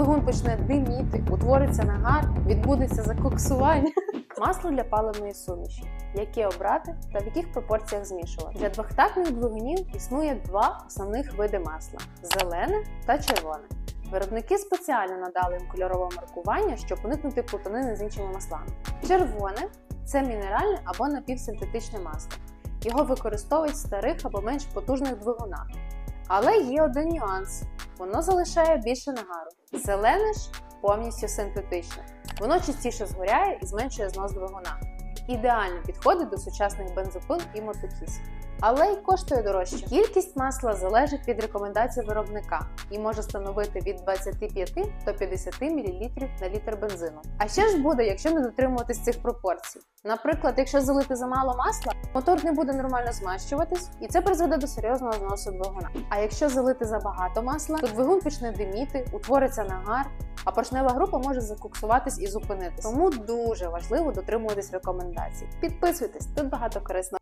двигун почне диміти, утвориться нагар, відбудеться закоксування. Масло для паливної суміші. Яке обрати та в яких пропорціях змішувати? Для двохтактних двигунів існує два основних види масла: зелене та червоне. Виробники спеціально надали їм кольорове маркування, щоб уникнути плутанини з іншими маслами. Червоне це мінеральне або напівсинтетичне масло. Його використовують в старих або менш потужних двигунах. Але є один нюанс: воно залишає більше нагару. Зелене ж повністю синтетичне. Воно частіше згоряє і зменшує знос двигуна. Ідеально підходить до сучасних бензопил і мотокісів. Але й коштує дорожче. Кількість масла залежить від рекомендацій виробника і може становити від 25 до 50 мл на літр бензину. А що ж буде, якщо не дотримуватись цих пропорцій? Наприклад, якщо залити замало масла, мотор не буде нормально змащуватись, і це призведе до серйозного зносу двигуна. А якщо залити забагато масла, то двигун почне диміти, утвориться нагар, а поршнева група може закуксуватись і зупинитись. Тому дуже важливо дотримуватись рекомендацій. Підписуйтесь, тут багато корисного.